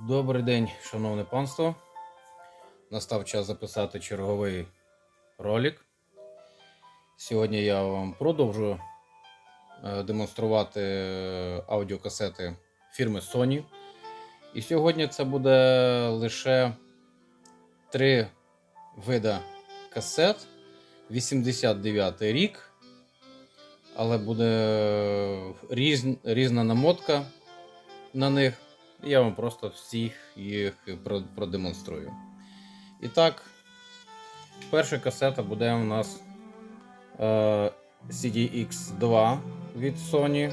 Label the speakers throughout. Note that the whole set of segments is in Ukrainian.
Speaker 1: Добрий день, шановне панство. Настав час записати черговий ролик. Сьогодні я вам продовжу е, демонструвати е, аудіокасети фірми Sony. І сьогодні це буде лише три вида касет. 89 рік, але буде різ, різна намотка на них. Я вам просто всіх їх продемонструю. І так, перша касета буде у нас е, CDX2 від Sony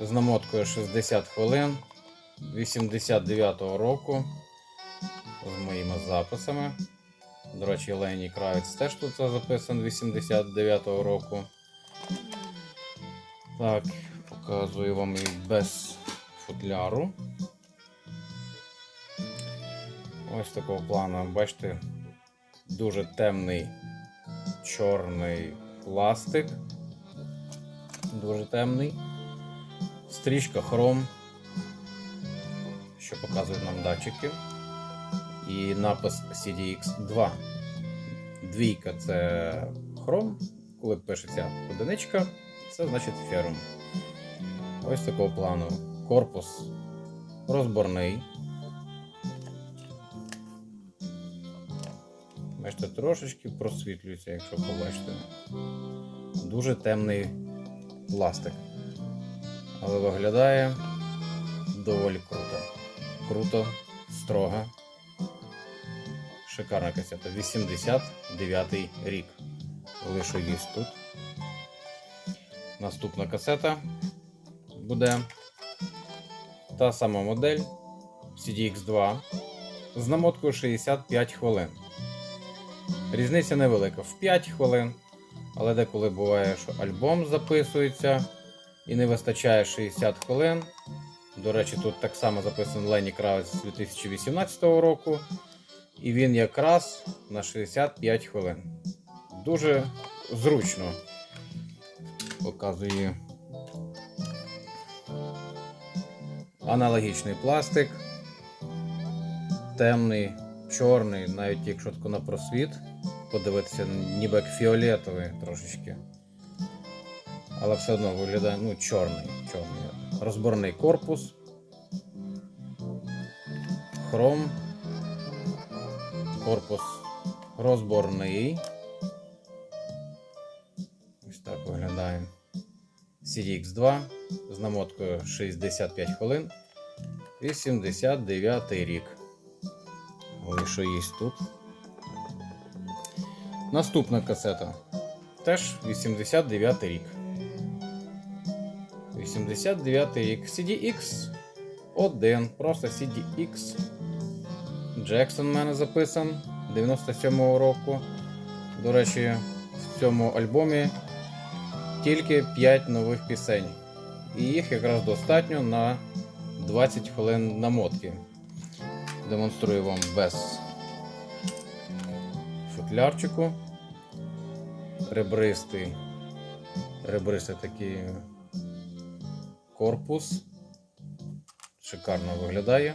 Speaker 1: з намоткою 60 хвилин 89-го року з моїми записами. До речі, Лені Кравець теж тут записан 89-го року. Так, показую вам і без футляру. Ось такого плану, бачите, дуже темний чорний пластик. Дуже темний. Стрічка хром, що показують нам датчики. І напис CDX2. Двійка це хром. Коли пишеться одиничка, це значить ферум. Ось такого плану. Корпус розборний. Бачите, трошечки просвітлюється, якщо побачите. Дуже темний пластик. Але виглядає доволі круто. Круто, строго. Шикарна касета. 89 рік. Лише є тут. Наступна касета буде та сама модель CDX2 з намоткою 65 хвилин. Різниця невелика в 5 хвилин, але деколи буває, що альбом записується і не вистачає 60 хвилин. До речі, тут так само записаний Лені Кравець з 2018 року. І він якраз на 65 хвилин. Дуже зручно показує аналогічний пластик, темний, чорний, навіть якщо тако на просвіт, подивитися, ніби як фіолетовий трошечки. Але все одно виглядає ну, чорний, чорний. Розборний корпус, хром, корпус розборний. CDX2 з намоткою 65 хвилин. 89 рік. Ось що є тут. Наступна касета. Теж 89 рік. 89 рік. CDX 1. Просто CDX. Джексон в мене записан 97-го року. До речі, в цьому альбомі тільки 5 нових пісень. І їх якраз достатньо на 20 хвилин намотки. Демонструю вам без футлярчику. Ребристий, ребристий такий корпус. Шикарно виглядає.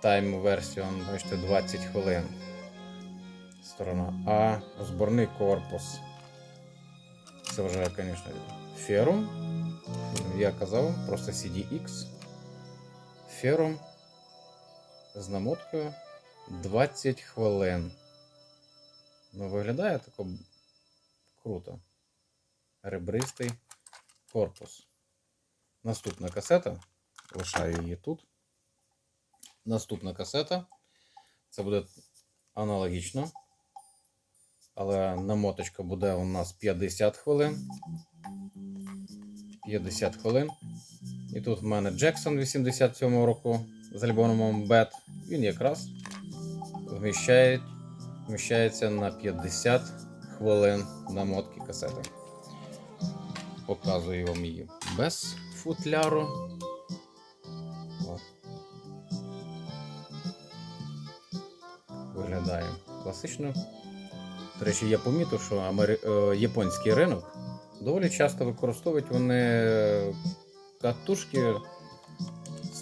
Speaker 1: Тайм версіон, бачите, 20 хвилин. Сторона А, розборний корпус. Це вже, звісно, ферум. Я казав, просто CDX. Ферум з намоткою 20 хвилин. Ну, виглядає тако круто. Ребристий корпус. Наступна касета. Лишаю її тут. Наступна касета. Це буде аналогічно. Але намоточка буде у нас 50 хвилин. 50 хвилин. І тут в мене Джексон 87 року з альбомом Bad. Він якраз вміщає, вміщається на 50 хвилин намотки касети. Показую вам її без футляру. О. Виглядає класично. До речі, я помітив, що амери... е, японський ринок доволі часто використовують вони катушки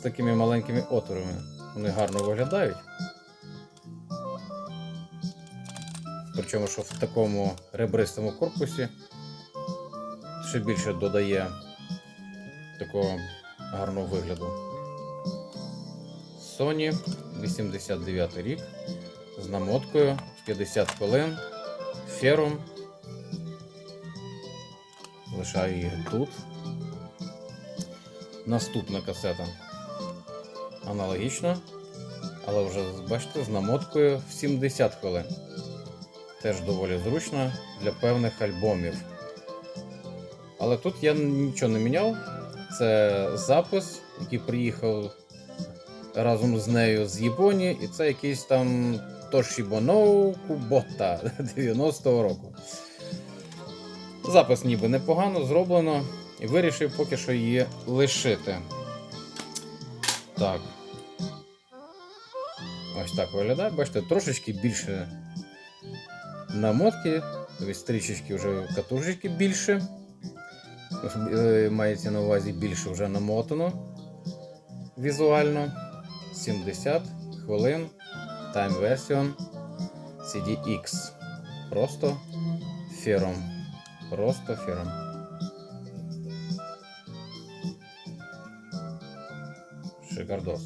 Speaker 1: такими маленькими отворами. Вони гарно виглядають. Причому, що в такому ребристому корпусі ще більше додає такого гарного вигляду. Sony 89 рік з намоткою 50 хвилин, фером. Лишаю її тут. Наступна касета. Аналогічно, але вже бачите, з намоткою в 70 хвилин. Теж доволі зручно для певних альбомів. Але тут я нічого не міняв. Це запис, який приїхав разом з нею з Японії, і це якийсь там Toshibono Kubota 90-го року. Запис ніби непогано зроблено, і вирішив поки що її лишити. Так. Ось так виглядає. Бачите, трошечки більше намотки, тобто стрічечки вже катушечки більше. Е, Мається на увазі більше вже намотано візуально. 70 хвилин. Time Version CDX. Просто фером. Просто фером. Шикардос.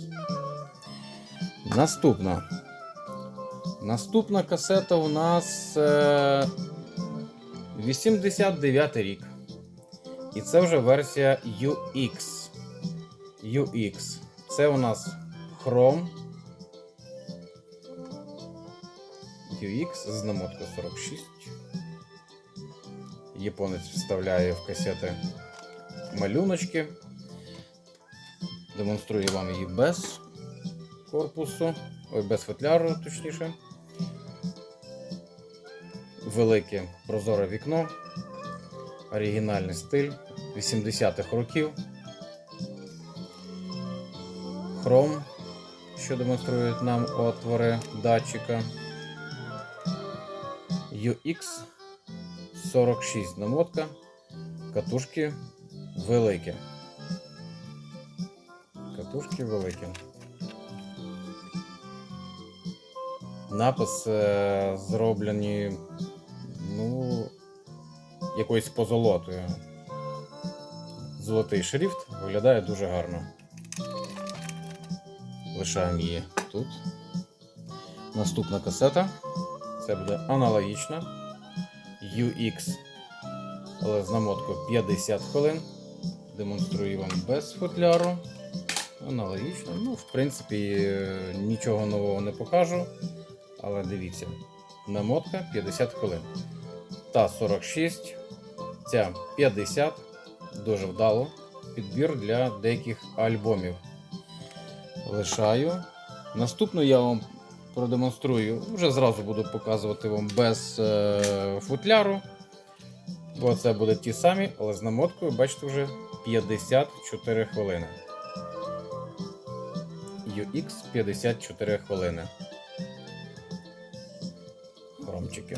Speaker 1: Наступна. Наступна касета у нас е, 89 рік. І це вже версія UX. UX. Це у нас Chrome. UX з намоткою 46. Японець вставляє в касети малюночки. Демонструю вам її без корпусу, ой, без футляру, точніше. Велике прозоре вікно, оригінальний стиль 80-х років. Хром, що демонструють нам отвори датчика. UX 46 намотка, катушки великі. Катушки великі. Напис е, зроблені, ну, якоюсь позолотою. Золотий шрифт виглядає дуже гарно. Лишаємо її тут. Наступна касета. Це буде аналогічна. UX, але з намоткою 50 хвилин. Демонструю вам без футляру. Аналогічно. Ну, в принципі, е, нічого нового не покажу. Але дивіться, намотка 50 хвилин. Та 46, ця 50. Дуже вдало. Підбір для деяких альбомів. Лишаю. Наступну я вам продемонструю. Вже зразу буду показувати вам без е, футляру. Бо це будуть ті самі, але з намоткою, бачите, вже 54 хвилини. UX 54 хвилини. Хромчики.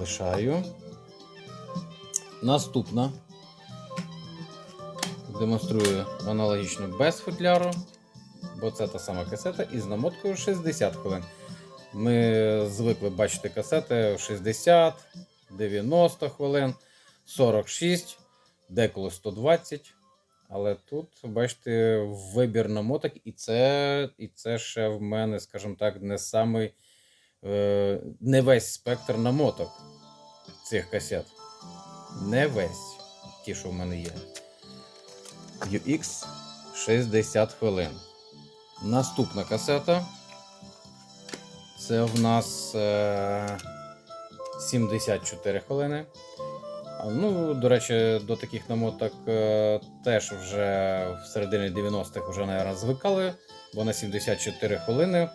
Speaker 1: Лишаю. Наступна. Демонструю аналогічно без футляру бо це та сама касета із намоткою 60 хвилин. Ми звикли бачити касети 60, 90 хвилин, 46, деколи 120. Але тут, бачите, вибір намоток, і це і це ще в мене, скажімо так, не самий, е, не весь спектр намоток цих касет. Не весь ті, що в мене є. UX 60 хвилин. Наступна касета. Це в нас е, 74 хвилини. Ну, до речі, до таких намоток е, теж вже в середині 90-х вже, мабуть, звикали, бо на 74 хвилини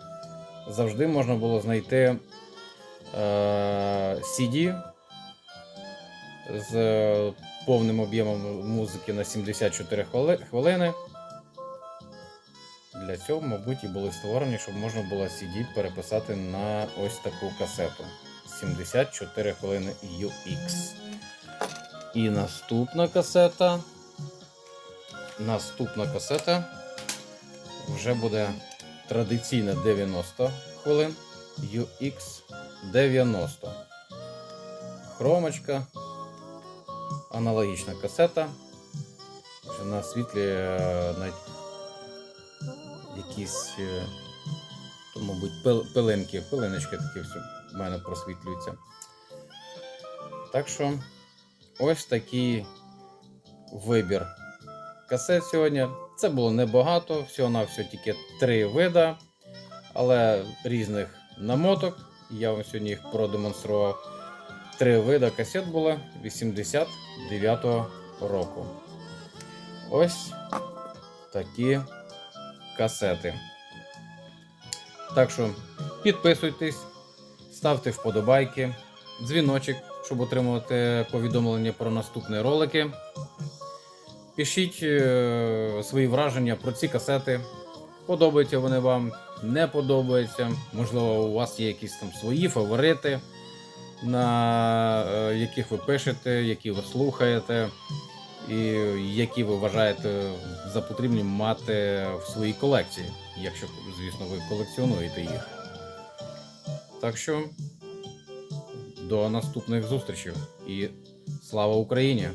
Speaker 1: завжди можна було знайти е, CD з повним об'ємом музики на 74 хвилини. Для цього, мабуть, і були створені, щоб можна було CD переписати на ось таку касету. 74 хвилини UX. І наступна касета. Наступна касета вже буде традиційно 90 хвилин, UX 90. Хромочка, аналогічна касета. На світлі е, навіть якісь, е, то, мабуть, пилинки, пилиночки такі все в мене просвітлюються. Так що ось такий вибір касет сьогодні. Це було небагато, всього на всього тільки три вида, але різних намоток. Я вам сьогодні їх продемонстрував. Три вида касет було 89-го року. Ось такі касети. Так що підписуйтесь, ставте вподобайки, дзвіночок, щоб отримувати повідомлення про наступні ролики. Пишіть е, свої враження про ці касети. Подобаються вони вам, не подобаються. Можливо, у вас є якісь там свої фаворити, на е, яких ви пишете, які ви слухаєте, і які ви вважаєте за потрібні мати в своїй колекції, якщо, звісно, ви колекціонуєте їх. Так що до наступних зустрічей і слава Україні!